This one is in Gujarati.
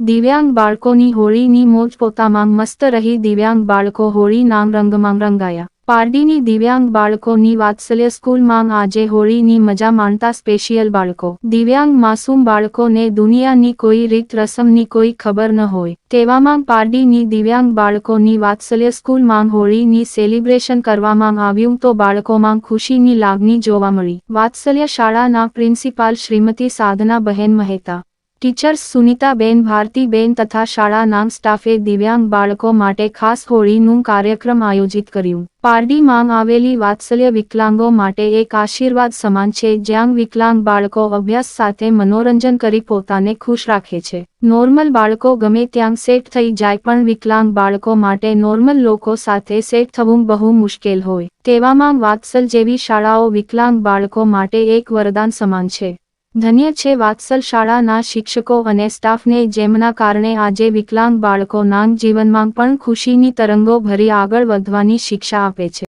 દિવ્યાંગ બાળકોની હોળીની મોજ પોતામાં મસ્ત રહી દિવ્યાંગ બાળકો હોળી નામ રંગમાં રંગાયા. પારડીની દિવ્યાંગ બાળકોની વાત્સલ્ય સ્કૂલમાં આજે હોળીની મજા માણતા સ્પેશિયલ બાળકો. દિવ્યાંગ માસૂમ બાળકોને દુનિયાની કોઈ રીત રસમની કોઈ ખબર ન હોય. તેવામાં પારડીની દિવ્યાંગ બાળકોની વાત્સલ્ય સ્કૂલમાં હોળીની સેલિબ્રેશન કરવામાં આવ્યું તો બાળકોમાં ખુશીની લાગણી જોવા મળી. વાત્સલ્ય શાળાના પ્રિન્સિપાલ શ્રીમતી સાધના બહેન મહેતા ટીચર્સ સુનીતાબેન, ભારતીબેન તથા શાળાના સ્ટાફે દિવ્યાંગ બાળકો માટે ખાસ હોળીનું કાર્યક્રમ આયોજિત કર્યું. પારડીમાં આવેલી વાત્સલ્ય વિકલાંગો માટે એક આશીર્વાદ સમાન છે, જ્યાં વિકલાંગ બાળકો અભ્યાસ સાથે મનોરંજન કરી પોતાને ખુશ રાખે છે. નોર્મલ બાળકો ગમે ત્યાં સેટ થઈ જાય પણ વિકલાંગ બાળકો માટે નોર્મલ લોકો સાથે સેટ થવું બહુ મુશ્કેલ હોય. તેવામાં વાત્સલ જેવી શાળાઓ વિકલાંગ બાળકો માટે એક વરદાન સમાન છે. ધન્ય છે વાત્સલ શાળાના શિક્ષકો અને સ્ટાફને જેમના કારણે આજે વિકલાંગ બાળકોના જીવનમાં પણ ખુશીની તરંગો ભરી આગળ વધવાની શિક્ષા આપે છે.